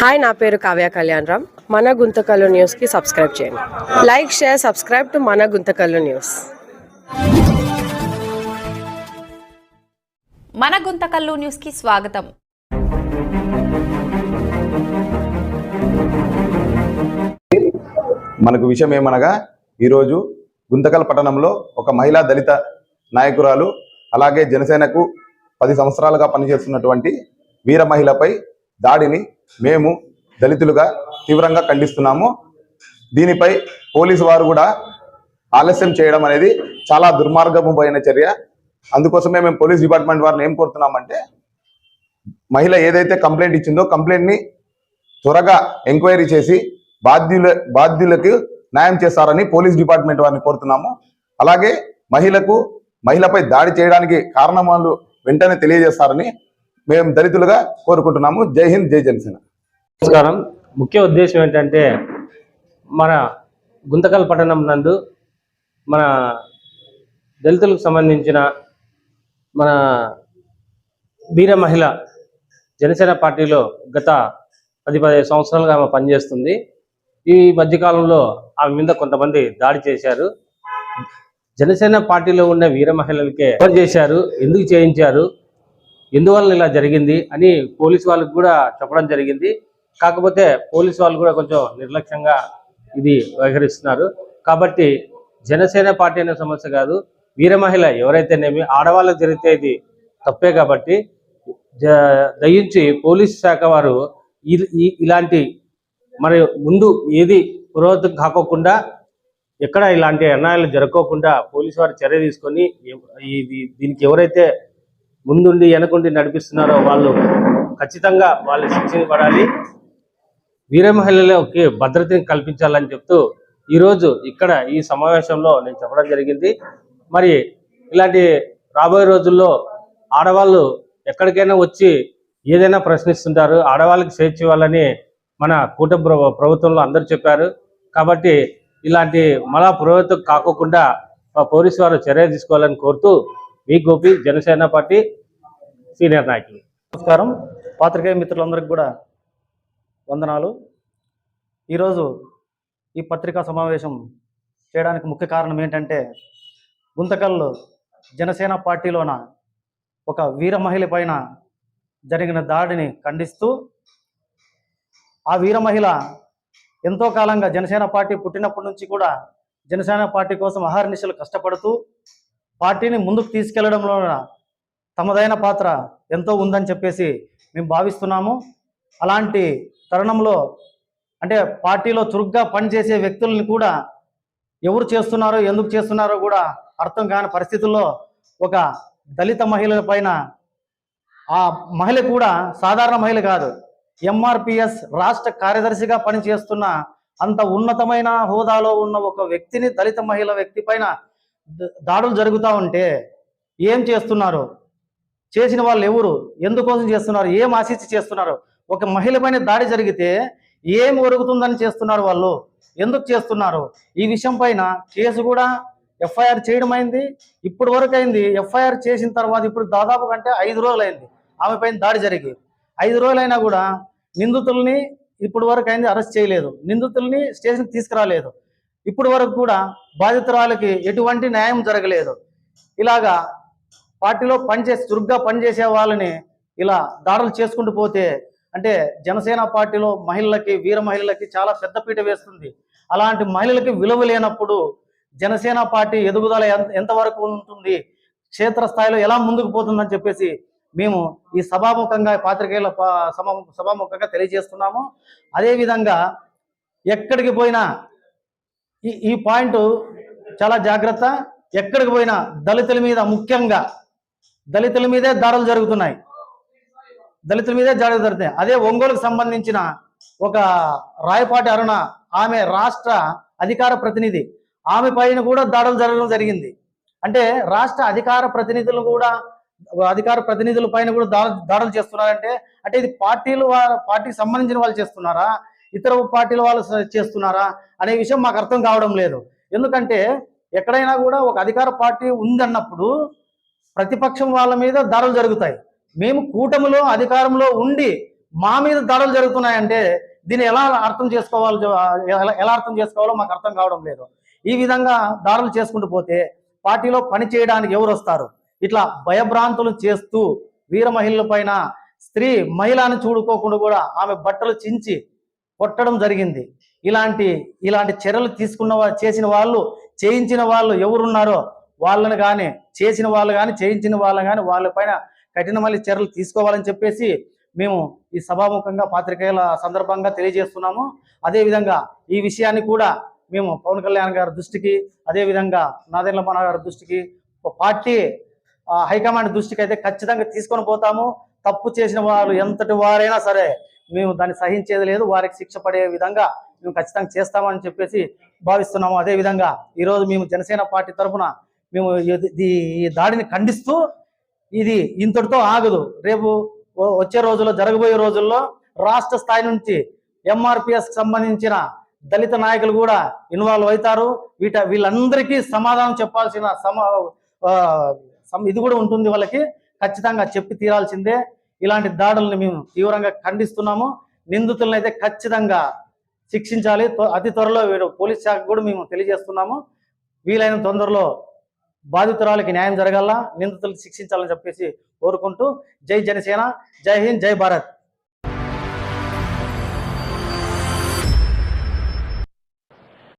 Hi నా పేరు కావ్య కళ్యాణ్ రామ్. మన గుంతకల్లు న్యూస్కి సబ్స్క్రైబ్ చేయండి. లైక్ షేర్ సబ్స్క్రైబ్ టు మన గుంతకల్లు న్యూస్. మన గుంతకల్లు న్యూస్కి స్వాగతం. మనకు విషయం ఏమనగా ఈరోజు గుంతకల్ పట్టణంలో ఒక మహిళా దళిత నాయకురాలు అలాగే జనసేనకు పది సంవత్సరాలుగా పనిచేస్తున్నటువంటి వీర మహిళపై దాడిని మేము దళితులుగా తీవ్రంగా ఖండిస్తున్నాము. దీనిపై పోలీసు వారు కూడా ఆలస్యం చేయడం అనేది చాలా దుర్మార్గము పోయిన చర్య. అందుకోసమే మేము పోలీస్ డిపార్ట్మెంట్ వారిని ఏం కోరుతున్నామంటే మహిళ ఏదైతే కంప్లైంట్ ఇచ్చిందో కంప్లైంట్ని త్వరగా ఎంక్వైరీ చేసి బాధ్యుల బాధ్యులకు న్యాయం చేస్తారని పోలీస్ డిపార్ట్మెంట్ వారిని కోరుతున్నాము. అలాగే మహిళకు మహిళపై దాడి చేయడానికి కారణమాలు వెంటనే తెలియజేస్తారని మేము దళితులుగా కోరుకుంటున్నాము. జై హింద్ జై జనసేన. నమస్కారం. ముఖ్య ఉద్దేశం ఏంటంటే మన గుంతకల్ పట్టణం నందు మన దళితులకు సంబంధించిన మన వీర మహిళ జనసేన పార్టీలో గత పది పదిహేను సంవత్సరాలుగా ఆమె పనిచేస్తుంది. ఈ మధ్యకాలంలో ఆమె మీద కొంతమంది దాడి చేశారు. జనసేన పార్టీలో ఉన్న వీర మహిళలకే చేశారు. ఎందుకు చేయించారు? ఎందువల్ల ఇలా జరిగింది అని పోలీసు వాళ్ళకి కూడా చెప్పడం జరిగింది. కాకపోతే పోలీసు వాళ్ళు కూడా కొంచెం నిర్లక్ష్యంగా ఇది వ్యవహరిస్తున్నారు. కాబట్టి జనసేన పార్టీ అనే సమస్య కాదు వీర మహిళ ఎవరైతేనేమి ఆడవాళ్ళకు జరిగితే ఇది తప్పే కాబట్టి జ- దయించి పోలీసు శాఖ వారు ఈ- ఇలాంటి మరి ముందు ఏది పురోగతి కాకోకుండా ఎక్కడ ఇలాంటి అన్యాయాలు జరగకోకుండా పోలీసు వారు చర్య తీసుకొని ఇది దీనికి ఎవరైతే ముందుండి వెనకుండి నడిపిస్తున్నారో వాళ్ళు ఖచ్చితంగా వాళ్ళు శిక్షించబడాలి వీర మహిళలకి భద్రతని కల్పించాలని చెప్తూ ఈరోజు ఇక్కడ ఈ సమావేశంలో నేను చెప్పడం జరిగింది. మరి ఇలాంటి రాబోయే రోజుల్లో ఆడవాళ్ళు ఎక్కడికైనా వచ్చి ఏదైనా ప్రశ్నిస్తుంటారు. ఆడవాళ్ళకి స్వేచ్ఛ ఇవ్వాలని మన కూటమి ప్రభుత్వంలో అందరూ చెప్పారు. కాబట్టి ఇలాంటి మళ్ళా పురోగతి కాకోకుండా మా పోలీసు వారు చర్య తీసుకోవాలని కోరుతూ V Gopi Janasena party senior నాయకులు. నమస్కారం. పాత్రికేయ మిత్రులందరికీ కూడా వందనాలు. ఈరోజు ఈ పత్రికా సమావేశం చేయడానికి ముఖ్య కారణం ఏంటంటే గుంతకల్లో జనసేన పార్టీలోన ఒక వీర మహిళ పైన జరిగిన దాడిని ఖండిస్తూ ఆ వీర మహిళ ఎంతో కాలంగా జనసేన పార్టీ పుట్టినప్పటి నుంచి కూడా జనసేన పార్టీ కోసం అహర్నిశలు కష్టపడుతూ పార్టీని ముందుకు తీసుకెళ్ళడంలో తమదైన పాత్ర ఎంతో ఉందని చెప్పేసి మేము భావిస్తున్నాము. అలాంటి తరుణంలో అంటే పార్టీలో చురుగ్గా పనిచేసే వ్యక్తుల్ని కూడా ఎవరు చేస్తున్నారో ఎందుకు చేస్తున్నారో కూడా అర్థం కాని పరిస్థితుల్లో ఒక దళిత మహిళల పైన ఆ మహిళ కూడా సాధారణ మహిళ కాదు. ఎంఆర్పిఎస్ రాష్ట్ర కార్యదర్శిగా పనిచేస్తున్న అంత ఉన్నతమైన హోదాలో ఉన్న ఒక వ్యక్తిని దళిత మహిళ వ్యక్తి పైన దాడులు జరుగుతూ ఉంటే ఏం చేస్తున్నారు? చేసిన వాళ్ళు ఎవరు? ఎందుకోసం చేస్తున్నారు? ఏం ఆశించి చేస్తున్నారు? ఒక మహిళ పైన దాడి జరిగితే ఏం ఒరుగుతుందని చేస్తున్నారు వాళ్ళు? ఎందుకు చేస్తున్నారు? ఈ విషయం పైన కేసు కూడా ఎఫ్ఐఆర్ చేయడం అయింది. ఇప్పుడు వరకు అయింది. ఎఫ్ఐఆర్ చేసిన తర్వాత ఇప్పుడు దాదాపు కంటే ఐదు రోజులు అయింది ఆమె పైన దాడి జరిగి. ఐదు రోజులైనా కూడా నిందితుల్ని ఇప్పుడు వరకు అయింది అరెస్ట్ చేయలేదు. నిందితుల్ని స్టేషన్కి తీసుకురాలేదు. ఇప్పుడు వరకు కూడా బాధితురాలకి ఎటువంటి న్యాయం జరగలేదు. ఇలాగా పార్టీలో పనిచేసి చురుగ్గా పనిచేసే వాళ్ళని ఇలా దాడులు చేసుకుంటూ పోతే అంటే జనసేన పార్టీలో మహిళలకి వీర మహిళలకి చాలా పెద్దపీట వేస్తుంది. అలాంటి మహిళలకి విలువ లేనప్పుడు జనసేన పార్టీ ఎదుగుదల ఎంత ఎంతవరకు ఉంటుంది క్షేత్రస్థాయిలో ఎలా ముందుకు పోతుందని చెప్పేసి మేము ఈ సభాముఖంగా పాత్రికేయుల సభాముఖంగా తెలియజేస్తున్నాము. అదేవిధంగా ఎక్కడికి పోయినా ఈ ఈ పాయింట్ చాలా జాగ్రత్త. ఎక్కడికి పోయినా దళితుల మీద ముఖ్యంగా దళితుల మీదే దాడులు జరుగుతున్నాయి. దళితుల మీదే దాడులు జరుగుతున్నాయి. అదే ఒంగోలుకు సంబంధించిన ఒక రాయపాటి అరుణ ఆమె రాష్ట్ర అధికార ప్రతినిధి. ఆమె పైన కూడా దాడులు జరగడం జరిగింది. అంటే రాష్ట్ర అధికార ప్రతినిధులు కూడా అధికార ప్రతినిధుల పైన కూడా దాడులు చేస్తున్నారంటే అంటే ఇది పార్టీలు వా- పార్టీకి సంబంధించిన వాళ్ళు చేస్తున్నారా? ఇతర పార్టీల వాళ్ళు చేస్తున్నారా అనే విషయం మాకు అర్థం కావడం లేదు. ఎందుకంటే ఎక్కడైనా కూడా ఒక అధికార పార్టీ ఉందన్నప్పుడు ప్రతిపక్షం వాళ్ళ మీద దాడులు జరుగుతాయి. మేము కూటమిలో అధికారంలో ఉండి మా మీద దాడులు జరుగుతున్నాయంటే దీన్ని ఎలా అర్థం చేసుకోవాలి ఎలా ఎలా అర్థం చేసుకోవాలో మాకు అర్థం కావడం లేదు. ఈ విధంగా దాడులు చేసుకుంటూ పోతే పార్టీలో పని చేయడానికి ఎవరు వస్తారు? ఇట్లా భయభ్రాంతులు చేస్తూ వీర మహిళల పైన స్త్రీ మహిళను చూడుకోకుండా కూడా ఆమె బట్టలు చించి కొట్టడం జరిగింది. ఇలాంటి ఇలాంటి చర్యలు తీసుకున్న చేసిన వాళ్ళు చేయించిన వాళ్ళు ఎవరున్నారో వాళ్ళని కానీ చేసిన వాళ్ళు కానీ చేయించిన వాళ్ళని కానీ వాళ్ళపైన కఠినమైన చర్యలు తీసుకోవాలని చెప్పేసి మేము ఈ సభాముఖంగా పాత్రికేయుల సందర్భంగా తెలియజేస్తున్నాము. అదేవిధంగా ఈ విషయాన్ని కూడా మేము పవన్ కళ్యాణ్ గారి దృష్టికి అదేవిధంగా నాదెండ్ల మన గారి దృష్టికి పార్టీ హైకమాండ్ దృష్టికి అయితే ఖచ్చితంగా తీసుకొని పోతాము. తప్పు చేసిన వాళ్ళు ఎంతటి వారైనా సరే మేము దాన్ని సహించేది లేదు వారికి శిక్ష పడే విధంగా మేము ఖచ్చితంగా చేస్తామని చెప్పేసి భావిస్తున్నాము. అదేవిధంగా ఈరోజు మేము జనసేన పార్టీ తరఫున మేము ఇది- ఈ- దాడిని ఖండిస్తూ ఇది ఇంతటితో ఆగదు. రేపు వచ్చే రోజుల్లో జరగబోయే రోజుల్లో రాష్ట్ర స్థాయి నుంచి ఎంఆర్పిఎస్కి సంబంధించిన దళిత నాయకులు కూడా ఇన్వాల్వ్ అవుతారు. వీట వీళ్ళందరికీ సమాధానం చెప్పాల్సిన సమా సమ- ఇది కూడా ఉంటుంది వాళ్ళకి. ఖచ్చితంగా చెప్పి తీరాల్సిందే. ఇలాంటి దాడులను మేము తీవ్రంగా ఖండిస్తున్నాము. నిందితులను అయితే ఖచ్చితంగా శిక్షించాలి. అతి త్వరలో వీడు పోలీస్ శాఖ కూడా మేము తెలియజేస్తున్నాము. వీలైన తొందరలో బాధితురాలకి న్యాయం జరగాల నిందితులు శిక్షించాలని చెప్పేసి కోరుకుంటూ జై జనసేన జై హింద్ జై భారత్.